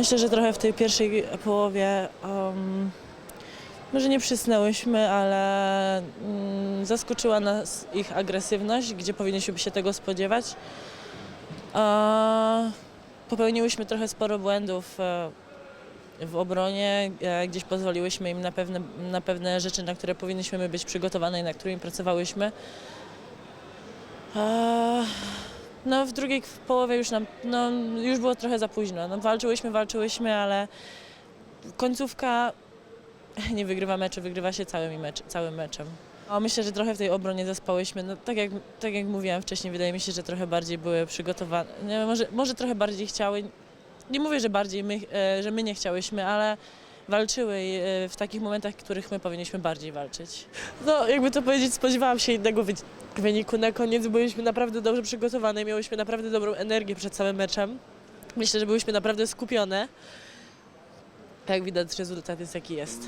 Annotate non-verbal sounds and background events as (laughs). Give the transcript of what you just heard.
Myślę, że trochę w tej pierwszej połowie um, może nie przysnęłyśmy, ale mm, zaskoczyła nas ich agresywność, gdzie powinniśmy się tego spodziewać. A, popełniłyśmy trochę sporo błędów e, w obronie, e, gdzieś pozwoliłyśmy im na pewne, na pewne rzeczy, na które powinniśmy być przygotowane i na którymi pracowałyśmy. A, no w drugiej połowie już nam, no, już było trochę za późno. No, walczyłyśmy, walczyłyśmy, ale końcówka (laughs) nie wygrywa meczu, wygrywa się mecz, całym meczem. A myślę, że trochę w tej obronie zaspałyśmy. No, tak, jak, tak jak mówiłam wcześniej, wydaje mi się, że trochę bardziej były przygotowane. Nie, może, może trochę bardziej chciały. Nie mówię, że bardziej my, e, że my nie chciałyśmy, ale walczyły e, w takich momentach, w których my powinniśmy bardziej walczyć. No, jakby to powiedzieć, spodziewałam się innego wy- wyniku. Na koniec byliśmy naprawdę dobrze przygotowane, miałyśmy naprawdę dobrą energię przed całym meczem. Myślę, że byłyśmy naprawdę skupione. Jak widać, rezultat jest jaki jest.